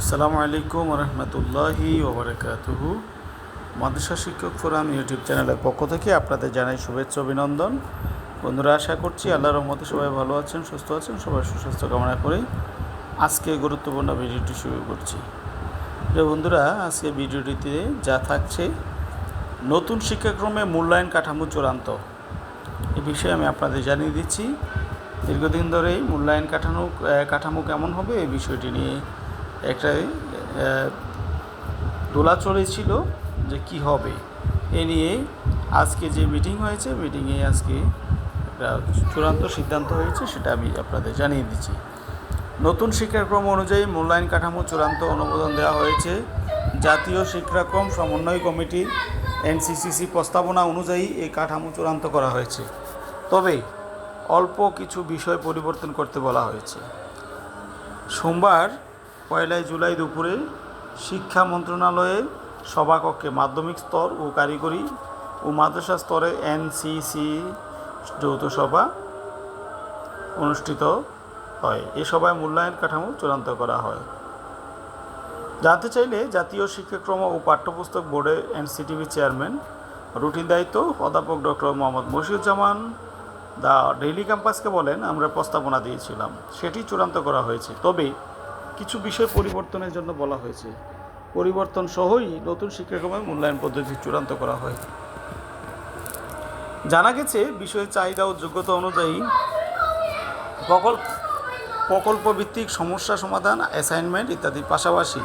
আসসালামু আলাইকুম রহমতুল্লাহি ওবরাকাতুহু। মাদ্রাসা শিক্ষক ফোরাম ইউটিউব চ্যানেলের পক্ষ থেকে আপনাদের জানাই শুভেচ্ছা, অভিনন্দন। বন্ধুরা, আশা করছি আল্লাহ রহমতে সবাই ভালো আছেন, সুস্থ আছেন সবাই সুস্বাস্থ্য কামনা করে। আজকে গুরুত্বপূর্ণ ভিডিওটি শুরু করছি। বন্ধুরা, আজকে ভিডিওটিতে যা থাকছে, নতুন শিক্ষাক্রমে মূল্যায়ন কাঠামো চূড়ান্ত। এ বিষয়ে আমি আপনাদের জানিয়ে দিচ্ছি, দীর্ঘদিন ধরেই মূল্যায়ন কাঠামো কাঠামো কেমন হবে এই বিষয়টি নিয়ে একটা আহ, দোলা চলেছিল যে কি হবে। এ নিয়ে আজকে যে মিটিং হয়েছে মিটিংয়ে আজকে একটা চূড়ান্ত সিদ্ধান্ত হয়েছে সেটা আমি আপনাদের জানিয়ে দিচ্ছি। নতুন শিক্ষাক্রম অনুযায়ী মূল্যায়ন কাঠামো চূড়ান্ত অনুমোদন দেওয়া হয়েছে। জাতীয় শিক্ষাক্রম সমন্বয় কমিটি এনসিসিসি প্রস্তাবনা অনুযায়ী এই কাঠামো চূড়ান্ত করা হয়েছে। তবে অল্প কিছু বিষয় পরিবর্তন করতে বলা হয়েছে। সোমবার পয়লাই জুলাই দুপুরে শিক্ষা মন্ত্রণালয়ের সভাকক্ষে মাধ্যমিক স্তর ও কারিগরি ও মাদ্রাসা স্তরে এনসিসি যৌথ সভা অনুষ্ঠিত হয়। এ সভায় মূল্যায়ন কাঠামো চূড়ান্ত করা হয়। জানতে চাইলে জাতীয় শিক্ষাক্রম ও পাঠ্যপুস্তক বোর্ডের এনসিটিভি চেয়ারম্যান, রুটিন দায়িত্ব অধ্যাপক doctor Mohammad Moshiuzzaman the daily ক্যাম্পাসকে বলেন, আমরা প্রস্তাবনা দিয়েছিলাম। সেটি চূড়ান্ত করা হয়েছে। তবে কিছু বিষয় পরিবর্তনের জন্য বলা হয়েছে। পরিবর্তন সহই নতুন শিক্ষাক্রমের মূল্যায়ন পদ্ধতি চূড়ান্ত করা হয়। জানা গেছে, বিষয়ের চাহিদা ও যোগ্যতা অনুযায়ী প্রকল্প প্রকল্প ভিত্তিক সমস্যা সমাধান অ্যাসাইনমেন্ট ইত্যাদির পাশাপাশি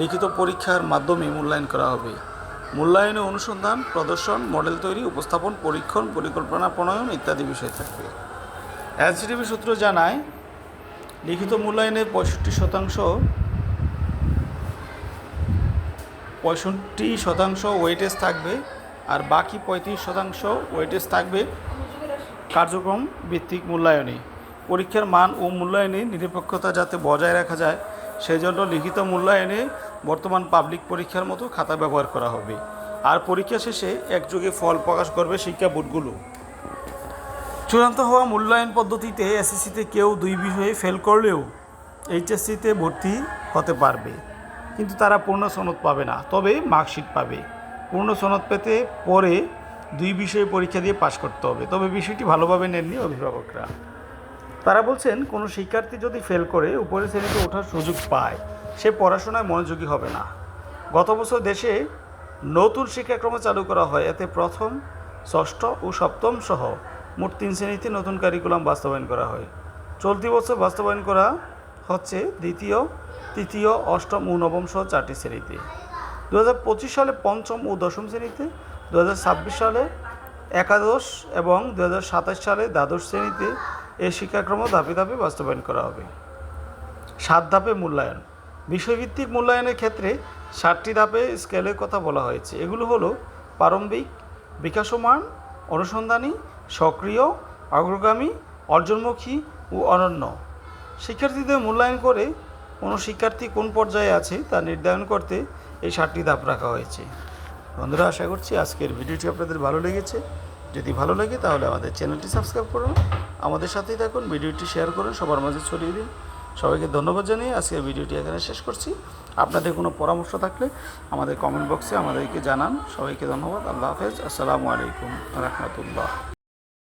লিখিত পরীক্ষার মাধ্যমে মূল্যায়ন করা হবে। মূল্যায়নে অনুসন্ধান, প্রদর্শন, মডেল তৈরি, উপস্থাপন, পরীক্ষণ, পরিকল্পনা প্রণয়ন ইত্যাদি বিষয় থাকবে। এনসিটিভি সূত্র জানায় লিখিত মূল্যায়নের পঁয়ষট্টি শতাংশ পঁয়ষট্টি শতাংশ ওয়েটেজ থাকবে আর বাকি পঁয়ত্রিশ শতাংশ ওয়েটেজ থাকবে কার্যক্রম ভিত্তিক মূল্যায়নে। পরীক্ষার মান ও মূল্যায়নে নিরপেক্ষতা যাতে বজায় রাখা যায় সেই জন্য লিখিত মূল্যায়নে বর্তমান পাবলিক পরীক্ষার মতো খাতা ব্যবহার করা হবে। আর পরীক্ষা শেষে একযোগে ফল প্রকাশ করবে শিক্ষা বোর্ডগুলো। চূড়ান্ত হওয়া মূল্যায়ন পদ্ধতিতে এসএসসিতে কেউ দুই বিষয়ে ফেল করলেও এইচএসসিতে ভর্তি হতে পারবে। কিন্তু তারা পূর্ণ সনদ পাবে না, তবে মার্কশিট পাবে। পূর্ণ সনদ পেতে পরে দুই বিষয়ে পরীক্ষা দিয়ে পাশ করতে হবে, তবে বিষয়টি ভালোভাবে নেননি অভিভাবকরা। তারা বলছেন, কোনো শিক্ষার্থী যদি ফেল করে, উপরের শ্রেণীতে ওঠার সুযোগ পায়, সে পড়াশোনায় মনোযোগী হবে না। গত বছর দেশে নতুন শিক্ষাক্রম চালু করা হয়, এতে প্রথম, ষষ্ঠ ও সপ্তম সহ মোট তিন শ্রেণীতে নতুন কারিকুলাম বাস্তবায়ন করা হয়। চলতি বছর বাস্তবায়ন করা হচ্ছে দ্বিতীয়, তৃতীয়, অষ্টম ও নবম সহ চারটি শ্রেণীতে। দু হাজার পঁচিশ সালে পঞ্চম ও দশম শ্রেণীতে দু হাজার ছাব্বিশ সালে একাদশ এবং দু হাজার সাতাশ সালে দ্বাদশ শ্রেণীতে এই শিক্ষাক্রম ধাপে ধাপে বাস্তবায়ন করা হবে। সাত ধাপে মূল্যায়ন। বিষয়ভিত্তিক মূল্যায়নের ক্ষেত্রে সাতটি ধাপে স্কেলের কথা বলা হয়েছে। এগুলো হলো প্রারম্ভিক, বিকাশমান, অনুসন্ধানী সক্রিয়, অগ্রগামী, অর্জনমুখী ও অনন্য। শিক্ষার্থীদের মূল্যায়ন করে কোনো শিক্ষার্থী কোন পর্যায়ে আছে তা নির্ধারণ করতে এই সাতটি ধাপ রাখা হয়েছে। বন্ধুরা, আশা করছি আজকের ভিডিওটি আপনাদের ভালো লেগেছে। যদি ভালো লাগে তাহলে আমাদের চ্যানেলটি সাবস্ক্রাইব করুন। আমাদের সাথেই থাকুন, ভিডিওটি শেয়ার করুন, সবার মাঝে ছড়িয়ে দিন। সবাইকে ধন্যবাদ জানিয়ে আজকের ভিডিওটি এখানে শেষ করছি। আপনাদের কোনো পরামর্শ থাকলে আমাদের কমেন্ট বক্সে আমাদেরকে জানান। সবাইকে ধন্যবাদ। আল্লাহ হাফেজ। আসসালামু আলাইকুম রহমতুল্লাহ।